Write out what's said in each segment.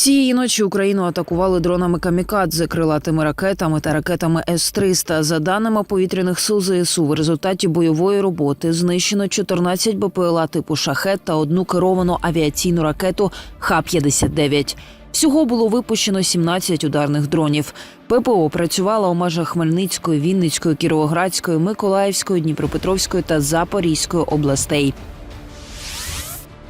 Цієї ночі Україну атакували дронами камікадзе, крилатими ракетами та ракетами С-300. За даними повітряних сил ЗСУ, в результаті бойової роботи знищено 14 БПЛА типу шахет та одну керовану авіаційну ракету Х-59. Всього було випущено 17 ударних дронів. ППО працювала у межах Хмельницької, Вінницької, Кіровоградської, Миколаївської, Дніпропетровської та Запорізької областей.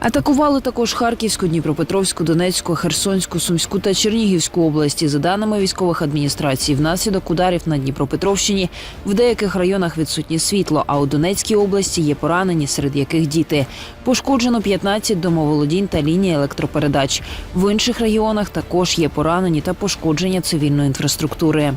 Атакували також Харківську, Дніпропетровську, Донецьку, Херсонську, Сумську та Чернігівську області. За даними військових адміністрацій, внаслідок ударів на Дніпропетровщині в деяких районах відсутнє світло. А у Донецькій області є поранені, серед яких діти. Пошкоджено 15 домоволодінь та лінії електропередач. В інших регіонах також є поранені та пошкодження цивільної інфраструктури.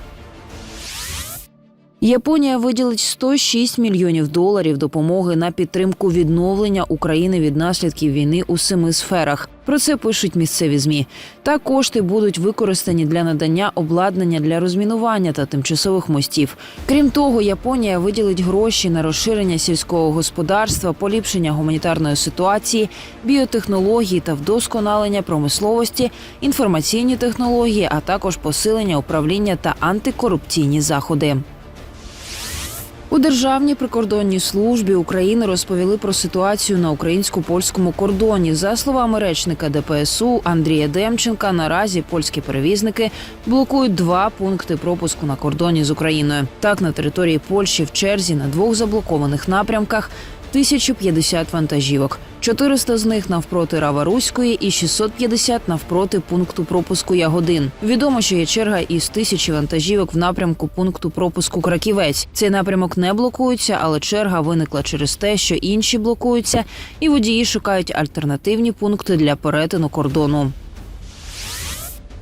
Японія виділить 106 мільйонів доларів допомоги на підтримку відновлення України від наслідків війни у семи сферах. Про це пишуть місцеві змі. Та кошти будуть використані для надання обладнання для розмінування та тимчасових мостів. Крім того, Японія виділить гроші на розширення сільського господарства, поліпшення гуманітарної ситуації, біотехнології та вдосконалення промисловості, інформаційні технології, а також посилення управління та антикорупційні заходи. У Державній прикордонній службі України розповіли про ситуацію на українсько-польському кордоні. За словами речника ДПСУ Андрія Демченка, наразі польські перевізники блокують два пункти пропуску на кордоні з Україною. Так, на території Польщі в черзі на двох заблокованих напрямках 1050 вантажівок. 400 з них навпроти Рава-Руської і 650 навпроти пункту пропуску Ягодин. Відомо, що є черга із тисячі вантажівок в напрямку пункту пропуску Краківець. Цей напрямок не блокується, але черга виникла через те, що інші блокуються, і водії шукають альтернативні пункти для перетину кордону.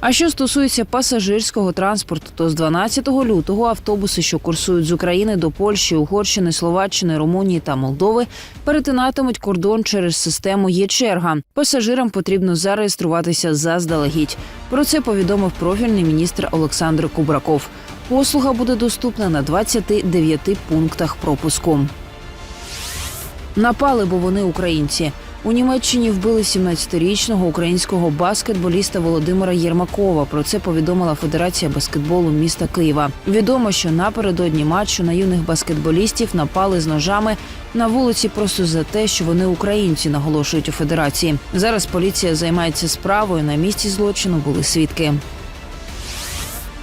А що стосується пасажирського транспорту, то з 12 лютого автобуси, що курсують з України до Польщі, Угорщини, Словаччини, Румунії та Молдови, перетинатимуть кордон через систему «Є-черга». Пасажирам потрібно зареєструватися заздалегідь. Про це повідомив профільний міністр Олександр Кубраков. Послуга буде доступна на 29 пунктах пропуску. Напали, бо вони українці. У Німеччині вбили 17-річного українського баскетболіста Володимира Єрмакова. Про це повідомила Федерація баскетболу міста Києва. Відомо, що напередодні матчу на юних баскетболістів напали з ножами на вулиці просто за те, що вони українці, наголошують у федерації. Зараз поліція займається справою. На місці злочину були свідки.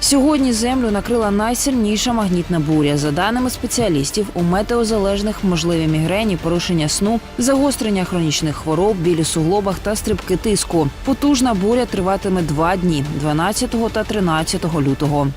Сьогодні землю накрила найсильніша магнітна буря. За даними спеціалістів, у метеозалежних можливі мігрені, порушення сну, загострення хронічних хвороб, білі суглобах та стрибки тиску. Потужна буря триватиме два дні 12 та 13 лютого.